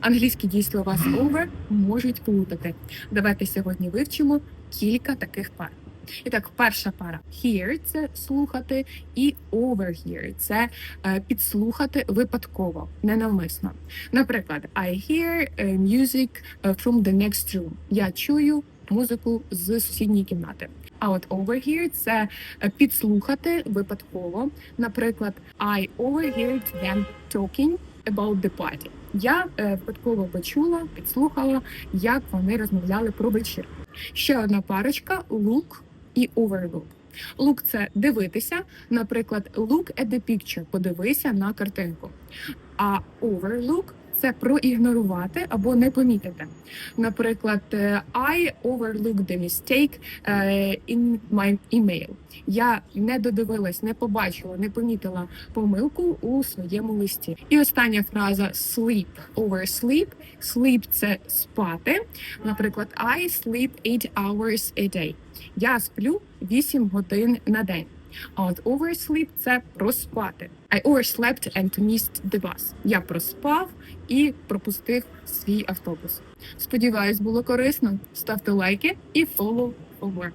Англійські дієслова з over можуть плутати. Давайте сьогодні вивчимо кілька таких пар. І так, перша пара hear – це слухати, і overhear – це е, підслухати випадково, ненавмисно. Наприклад, I hear е, music е, from the next room. Я чую музику з сусідньої кімнати. А от overhear – це підслухати випадково. Наприклад, I overheard them talking about the party. Я е, випадково почула, підслухала, як вони розмовляли про вечір. Ще одна парочка look і overlook. Look – це дивитися, наприклад, look at the picture, подивися на картинку. А overlook – це проігнорувати або не помітити. Наприклад, е, I overlooked the mistake е, in my email. Я не додивилась, не побачила, не помітила помилку у своєму листі. І остання фраза sleep, oversleep. Sleep – це спати. Наприклад, I sleep 8 hours a day. Я сплю 8 годин на день. А от oversleep – це проспати. I overslept and missed the bus. Я проспав і пропустив свій автобус. Сподіваюсь, було корисно. Ставте лайки і follow more.